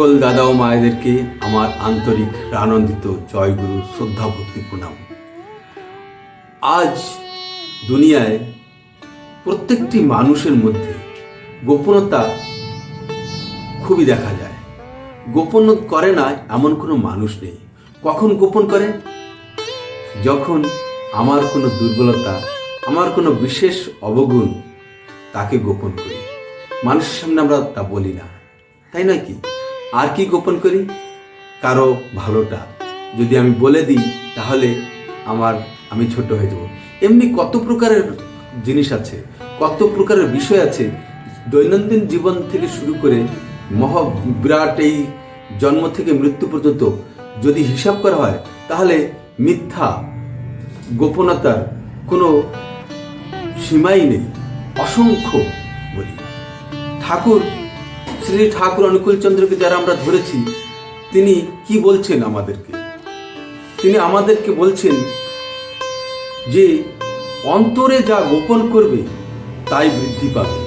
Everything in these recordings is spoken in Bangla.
সকল দাদা ও মায়েদেরকে আমার আন্তরিক আনন্দিত জয়গুরু শ্রদ্ধা ভক্তি প্রণাম। আজ দুনিয়ায় প্রত্যেকটি মানুষের মধ্যে গোপনতা খুবই দেখা যায়। গোপন করে না এমন কোনো মানুষ নেই। কখন গোপন করে? যখন আমার কোনো দুর্বলতা, আমার কোনো বিশেষ অবগুণ তাকে গোপন করি। মানুষের সামনে আমরা তা বলি না। তাই নয় কি? আর কি গোপন করি? কারও ভালোটা যদি আমি বলে দিই, তাহলে আমার, আমি ছোট হয়ে যাব। এমনি কত প্রকারের জিনিস আছে, কত প্রকারের বিষয় আছে, দৈনন্দিন জীবন থেকে শুরু করে মহা, বিরাট এই জন্ম থেকে মৃত্যু পর্যন্ত যদি হিসাব করা হয়, তাহলে মিথ্যা, গোপনতার কোনো সীমাই নেই। অসংখ্য বলি। ঠাকুর শ্রী ঠাকুর অনুকূল চন্দ্রকে যারা আমরা ধরেছি, তিনি কি বলছেন আমাদেরকে? তিনি আমাদেরকে বলছেন যে, অন্তরে যা গোপন করবে, তাই বৃদ্ধি পাবে।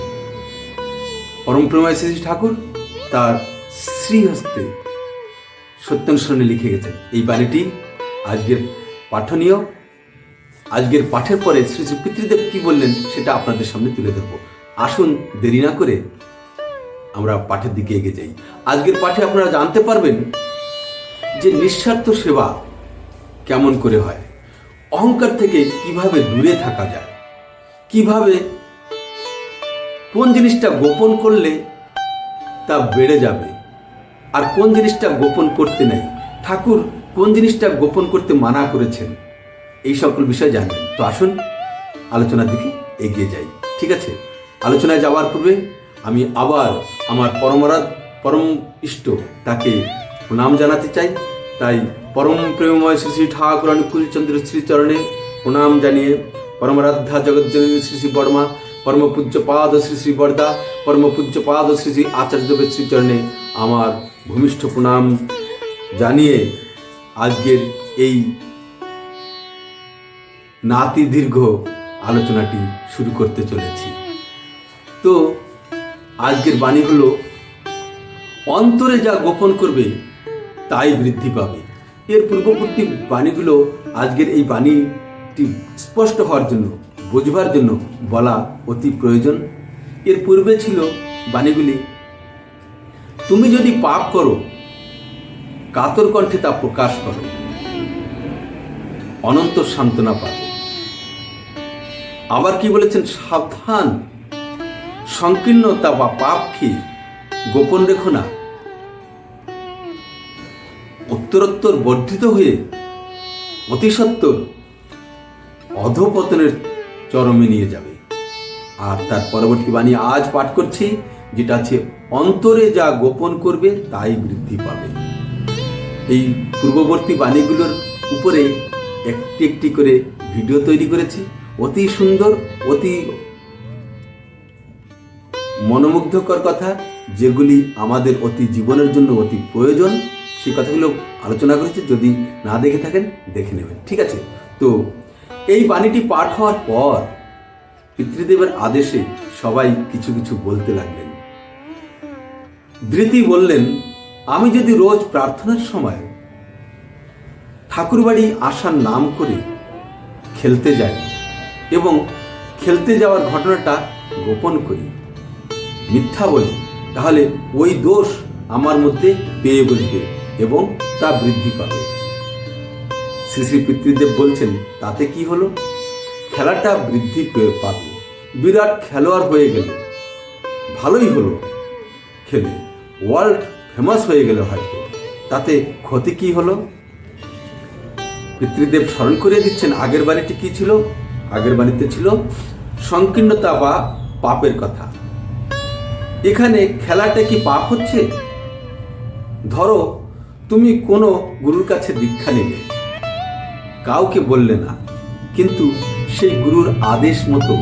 পরম প্রেমায় শ্রী ঠাকুর তার শ্রীহস্তে সত্যানুসরণে লিখে গেছেন। এই বাণীটি আজকের পাঠনীয়, আজকের পাঠের পরে শ্রী শ্রী পিতৃদেব কি বললেন, সেটা আপনাদের সামনে তুলে ধরবো। আসুন দেরি না করে আমরা পাঠের দিকে এগিয়ে যাই। আজকের পাঠে আপনারা জানতে পারবেন যে নিঃস্বার্থ সেবা কেমন করে হয়, অহংকার থেকে কীভাবে দূরে থাকা যায়, কীভাবে কোন জিনিসটা গোপন করলে তা বেড়ে যাবে আর কোন জিনিসটা গোপন করতে নেই, ঠাকুর কোন জিনিসটা গোপন করতে মানা করেছেন, এই সকল বিষয় জানবেন। তো আসুন, আলোচনার দিকে এগিয়ে যাই। ঠিক আছে? আলোচনায় যাওয়ার পূর্বে আমি আবার আমার পরমরাধ পরম ইষ্ট তাকে প্রণাম জানাতে চাই। তাই পরম প্রেমময় শ্রী শ্রী ঠাকুর অনুকূল চন্দ্র শ্রীচরণে প্রণাম জানিয়ে পরমরাধ্যা জগজ্জননী শ্রী শ্রী বর্মা পরম পূজ্য পাদ শ্রী শ্রী বর্দা পরম পূজ্য পাদ শ্রী শ্রী আচার্যদেবের শ্রীচরণে আমার ভূমিষ্ঠ প্রণাম জানিয়ে আজকের এই নাতি দীর্ঘ আলোচনাটি শুরু করতে চলেছি। তো আজকের বাণী হলো, অন্তরে যা গোপন করবে, তাই বৃদ্ধি পাবে। এর পূর্ববর্তী বাণীগুলো আজকের এই বাণীটি স্পষ্ট হওয়ার জন্য, বোঝবার জন্য বলা অতি প্রয়োজন। এর পূর্বে ছিল বাণীগুলি, তুমি যদি পাপ করো, কাতর কণ্ঠে তা প্রকাশ করো। অনন্ত সান্ত্বনা পাবে। আবার কি বলেছেন? সাবধান সংকীর্ণতা বা পাপকে গোপন রেখো না। উত্তরোত্তর বর্ধিত হয়ে অতিসত্বর অধপতনের চরমে নিয়ে যাবে। আর তার পরবর্তী বাণী আজ পাঠ করছি, যেটা আছে, অন্তরে যা গোপন করবে, তাই বৃদ্ধি পাবে। এই পূর্ববর্তী বাণীগুলোর উপরে একটি একটি করে ভিডিও তৈরি করেছি। অতি সুন্দর, অতি মনোমুগ্ধকর কথা যেগুলি আমাদের অতি জীবনের জন্য অতি প্রয়োজন সেই কথাগুলো আলোচনা করেছি, যদি না দেখে থাকেন, দেখে নেবেন। ঠিক আছে? তো, এই বাণীটি পাঠ হওয়ার পর পিতৃদেবের আদেশে সবাই কিছু কিছু বলতে লাগলেন। ধৃতি বললেন, আমি যদি রোজ প্রার্থনার সময় ঠাকুরবাড়ি আসার নাম করে খেলতে যাই এবং খেলতে যাওয়ার ঘটনাটা গোপন করি মিথ্যা বলি, তাহলে ওই দোষ আমার মধ্যে পেয়ে বসবে এবং তা বৃদ্ধি পাবে। শ্রী শ্রী পিতৃদেব বলছেন, তাতে কি হলো? খেলাটা বৃদ্ধি পাবে। বিরাট খেলোয়াড় হয়ে গেলে। ভালোই হলো খেলে। ওয়ার্ল্ড ফেমাস হয়ে গেলে হয়তো। তাতে ক্ষতি কি হলো? পিতৃদেব স্মরণ করিয়ে দিচ্ছেন, আগের বাড়িটি কি ছিল? আগের বাড়িতে ছিল সংকীর্ণতা বা পাপের কথা। এখানে খেলাটা কি পাপ হচ্ছে? ধরো, তুমি কোনো গুরুর কাছে দীক্ষা নিলে। কাউকে বললে না। কিন্তু সেই গুরুর আদেশ মতো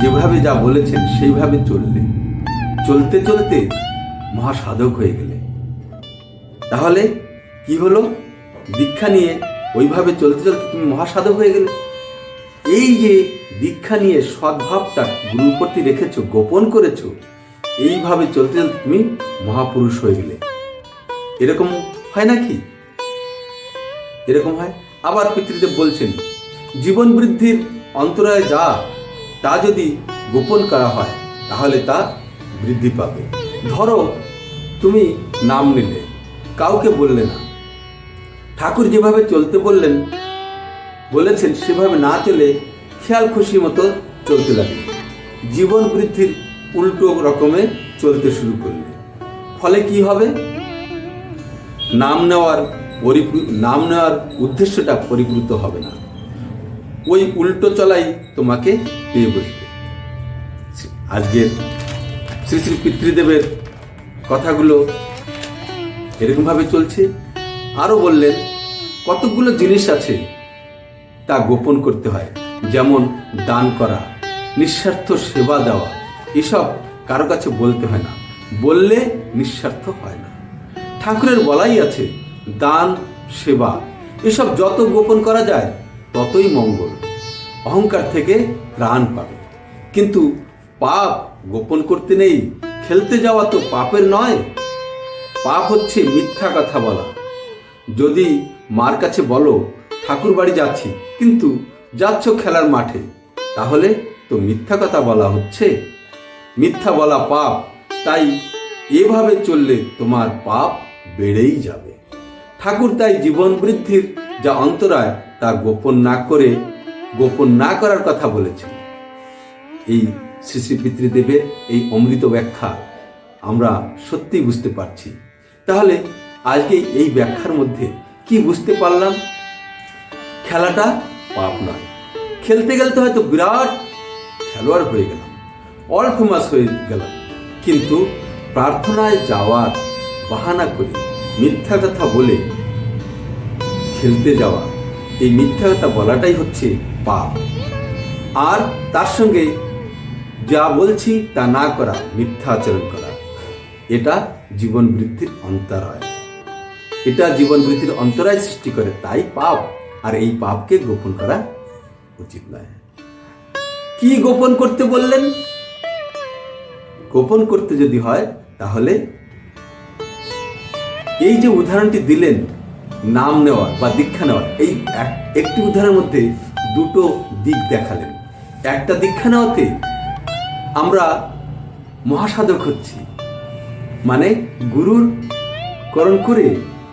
যেভাবে যা বলেছেন, সেইভাবে চললে। চলতে চলতে মহাসাধক হয়ে গেলে। তাহলে কি হলো? দীক্ষা নিয়ে ওইভাবে চলতে চলতে তুমি মহাসাধক হয়ে গেলে। এই যে দীক্ষা নিয়ে সদ্ভাবটা গুরুর প্রতি রেখেছো, গোপন করেছ এইভাবে চলতে চলতে তুমি মহাপুরুষ হয়ে গেলে। এরকম হয় নাকি? এরকম হয়? আবার পিতৃদেব বলছেন, জীবন বৃদ্ধির অন্তরায় যা, তা যদি গোপন করা হয়, তাহলে তা বৃদ্ধি পাবে। ধরো, তুমি নাম নিলে, কাউকে বললে না। ঠাকুর যেভাবে চলতে বললেন, বলেছেন, সেভাবে না চলে খেয়াল খুশি মতো চলতে লাগে জীবন বৃদ্ধির উল্টো রকমে চলতে শুরু করলে। ফলে কি হবে? নাম নেওয়ার নাম নেওয়ার উদ্দেশ্যটা পরিপূরিত হবে না। ওই উল্টো চলাই তোমাকে পেয়ে বসবে। আজকের শ্রী শ্রী পিতৃদেবের কথাগুলো এরকমভাবে চলছে। আরও বললেন কতগুলো জিনিস আছে তা গোপন করতে হয়। যেমন দান করা, নিঃস্বার্থ সেবা দেওয়া এসব কারও কাছে বলতে হয় না। বললে নিঃস্বার্থ হয় না। ঠাকুরের বলাই আছে, দান, সেবা, এসব যত গোপন করা যায়, ততই মঙ্গল। অহংকার থেকে প্রাণ পাবে। কিন্তু পাপ গোপন করতে নেই, খেলতে যাওয়া তো পাপের নয়। পাপ হচ্ছে মিথ্যা কথা বলা। যদি মার কাছে বলো, ঠাকুর বাড়ি যাচ্ছি, কিন্তু যাচ্ছ খেলার মাঠে, তাহলে তো মিথ্যা কথা বলা হচ্ছে। মিথ্যা বলা পাপ, তাই এভাবে চললে তোমার পাপ বেড়েই যাবে। ঠাকুর তাই জীবন বৃদ্ধির যা অন্তরায় তা গোপন না করে, গোপন না করার কথা বলেছেন। এই শ্রী শ্রী এই অমৃত ব্যাখ্যা আমরা সত্যি বুঝতে পারছি। তাহলে আজকে এই ব্যাখ্যার মধ্যে কি বুঝতে পারলাম? খেলাটা পাপ নয়। খেলতে খেলতে হয়তো বিরাট খেলোয়াড় হয়ে গেলাম। অল ফেমাস হয়ে গেলাম কিন্তু প্রার্থনায় যাওয়ার বাহানা করে মিথ্যা কথা বলে খেলতে যাওয়া, এই মিথ্যা কথা বলাটাই হচ্ছে পাপ। আর তার সঙ্গে যা বলছি তা না করা, মিথ্যা আচরণ করা, এটা জীবন বৃদ্ধির অন্তরায়। এটা জীবন বৃদ্ধির অন্তরায় সৃষ্টি করে, তাই পাপ। আর এই পাপকে গোপন করা উচিত নয়। কি গোপন করতে বললেন? গোপন করতে যদি হয়, তাহলে এই যে উদাহরণটি দিলেন, নাম নেওয়ার বা দীক্ষা নেওয়ার, এই একটি উদাহরণের মধ্যে দুটো দিক দেখালেন। একটা দীক্ষা নেওয়াতে আমরা মহাসাধক হচ্ছি। মানে গুরুর করণ করে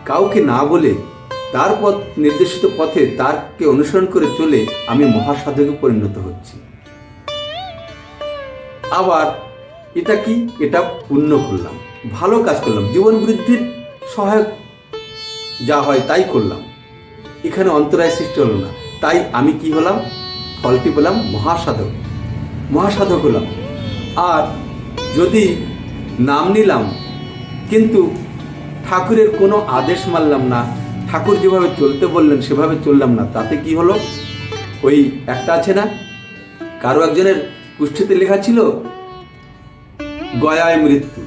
কাউকে না বলে তার পথ, নির্দেশিত পথে তারকে অনুসরণ করে চলে আমি মহাসাধকে পরিণত হচ্ছি। আবার এটা কি? এটা পুণ্য করলাম। ভালো কাজ করলাম। জীবন বৃদ্ধির সহায়ক যা হয় তাই করলাম। এখানে অন্তরায় সৃষ্টি হলো না। তাই আমি কি হলাম? ফলটি পেলাম মহাসাধক। মহাসাধক হলাম। আর যদি নাম নিলাম, কিন্তু ঠাকুরের কোনো আদেশ মানলাম না, ঠাকুর যেভাবে চলতে বললেন, সেভাবে চললাম না, তাতে কি হলো? ওই একটা আছে না? কারও একজনের কুষ্ঠিতে লেখা ছিল গয়ায় মৃত্যু।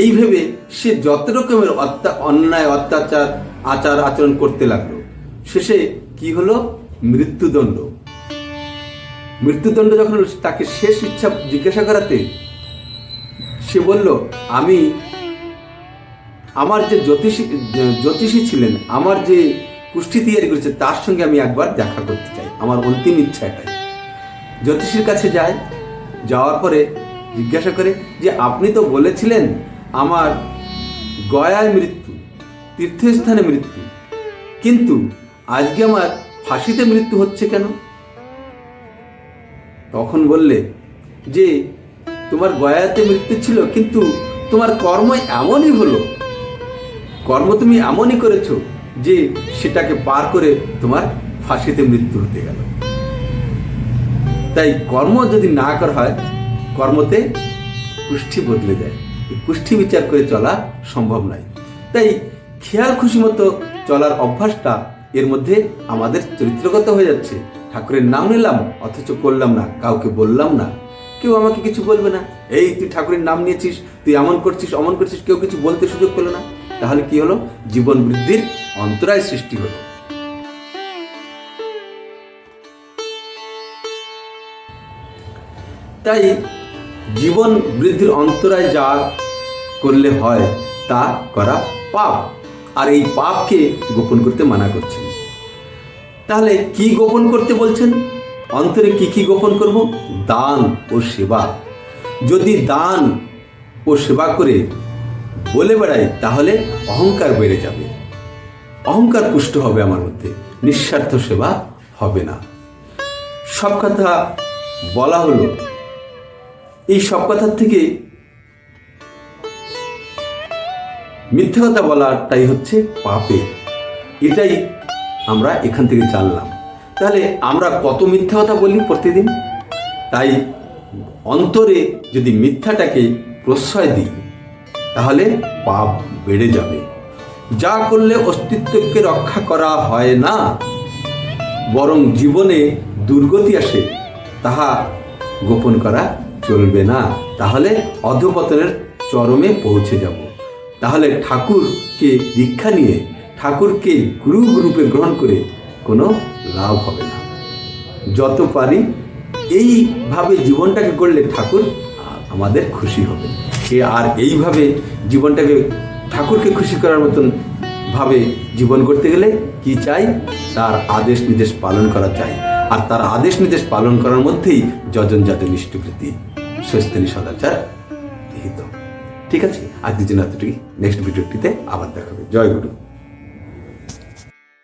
এই ভেবে সে যত রকমের অন্যায়, অত্যাচার, আচার আচরণ করতে লাগল, শেষে কি হলো? মৃত্যুদণ্ড। মৃত্যুদণ্ড যখন তাকে শেষ ইচ্ছা জিজ্ঞাসা করাতে, সে বলল, আমি আমার যে জ্যোতিষী জ্যোতিষী ছিলেন, আমার যে কুষ্ঠি তৈরি করেছে, তার সঙ্গে আমি একবার দেখা করতে চাই। আমার অন্তিম ইচ্ছা এটাই। জ্যোতিষীর কাছে যায়, যাওয়ার পরে জিজ্ঞাসা করে যে আপনি তো বলেছিলেন আমার গয়ায় মৃত্যু, তীর্থস্থানে মৃত্যু, কিন্তু আজকে আমার ফাঁসিতে মৃত্যু হচ্ছে কেন? তখন বললে, যে তোমার গয়াতে মৃত্যু ছিল, কিন্তু তোমার কর্ম এমনই হলো, কর্ম তুমি এমনই করেছ যে সেটাকে পার করে তোমার ফাঁসিতে মৃত্যু হতে গেল। তাই কর্ম যদি না করা হয় কর্মতে কুষ্ঠি বদলে যায়। এই কুষ্ঠি বিচার করে চলা সম্ভব নয়। তাই খেয়াল খুশি মতো চলার অভ্যাসটা এর মধ্যে আমাদের চরিত্রগত হয়ে যাচ্ছে। ঠাকুরের নাম নিলাম, অথচ করলাম না, কাউকে বললাম না। কেউ আমাকে কিছু বলবে না। এই তুই ঠাকুরের নাম নিয়েছিস, তুই এমন করছিস, অমন করছিস, কেউ কিছু বলতে সুযোগ পেল না। তাহলে কি হলো? জীবন বৃদ্ধির অন্তরায় সৃষ্টি হলো। তাই জীবন বৃদ্ধির অন্তরায় যা করলে হয়, তা করা পাপ। আর এই পাপকে গোপন করতে মানা করছেন। তাহলে কি গোপন করতে বলছেন? অন্তরে কি কি গোপন করব? দান ও সেবা। যদি দান ও সেবা করে বলে বেড়াই, তাহলে অহংকার বেড়ে যাবে। অহংকার পুষ্ট হবে আমার মধ্যে, নিঃস্বার্থ সেবা হবে না। সব কথা বলা হলো। এই সব কথার থেকে মিথ্যা কথা বলাটাই হচ্ছে পাপে এটাই আমরা এখান থেকে জানলাম। তাহলে আমরা কত মিথ্যা কথা বলি প্রতিদিন? তাই অন্তরে যদি মিথ্যাটাকে প্রশ্রয় দিই, তাহলে পাপ বেড়ে যাবে। যা করলে অস্তিত্বকে রক্ষা করা হয় না, বরং জীবনে দুর্গতি আসে, তাহা গোপন করা চলবে না, তাহলে অধপতনের চরমে পৌঁছে যাব। তাহলে ঠাকুরকে দীক্ষা নিয়ে, ঠাকুরকে গুরু রূপে গ্রহণ করে কোনো লাভ হবে না। যত পারি এইভাবে জীবনটাকে করলে ঠাকুর আমাদের খুশি হবে। এ আর এইভাবে জীবনটাকে, ঠাকুরকে খুশি করার মতন ভাবে জীবন করতে গেলে কি চাই? তার আদেশ নির্দেশ পালন করা চাই। আর তার আদেশ নির্দেশ পালন করার মধ্যেই যজন যাদের নিষ্ঠপ্রীতি স্বস্তিনী সদাচার ঠিক আছে? আজকের জন্য এতটুকুই নেক্সট ভিডিওটিতে আবার দেখাবে। জয় গুরু।